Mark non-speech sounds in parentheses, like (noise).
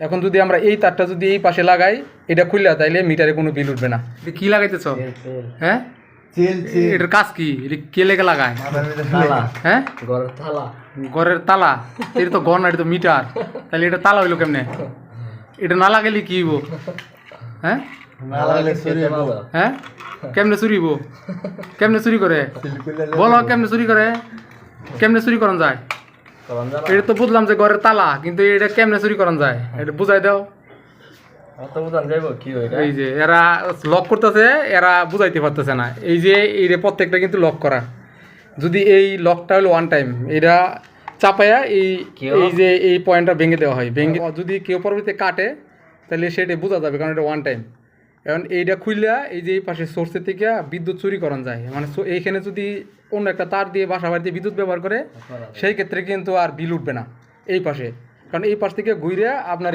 এখন যদি আমরা এই তারটা যদি এই পাশে লাগাই এটা খুললে তাইলে মিটারে কোনো বিল উঠবে না। কি লাগাইতেছ? হ্যাঁ? এটার কাজ কি? এটা কে লেগে লাগায়? (laughs) তালা। হ্যাঁ? ঘরের তালা। ঘরের তালা? এটা তো ঘর না এটা তো মিটার। তাহলে এটা তালা হইল কেমনে? এটা না লাগাইলে কি হইব? হ্যাঁ? হ্যাঁ? কেমনে চুরি হইব? কেমনে চুরি করে? বলো কেমনে চুরি করে? কেমনে চুরি করন যায়? এটা তো বুঝলাম যে ঘরের তালা কিন্তু এটা কেমনে চুরি করন যায়? এটা বুঝাই দাও। এই যে এরা লক করতেছে এরা বুঝাইতে পারতেছে না। এই যে এই প্রত্যেকটা কিন্তু লক করা। যদি এই লকটা হলো ওয়ান টাইম এটা চাপায়া এই এই যে এই পয়েন্টটা ভেঙে দেওয়া হয়। ভেঙে যদি কেউ পরবর্তীতে কাটে তাহলে সেটা বোঝা যাবে কারণ এটা ওয়ান টাইম এখন এইটা খুললা এই যে এই পাশে সোর্সের থেকে বিদ্যুৎ চুরি করান যায়। মানে এইখানে যদি অন্য একটা তার দিয়ে বাসা বাড়িতে বিদ্যুৎ ব্যবহার করে সেই ক্ষেত্রে কিন্তু আর বিল উঠবে না এই পাশে। কারণ এই পাশ থেকে ঘুরে আপনার এই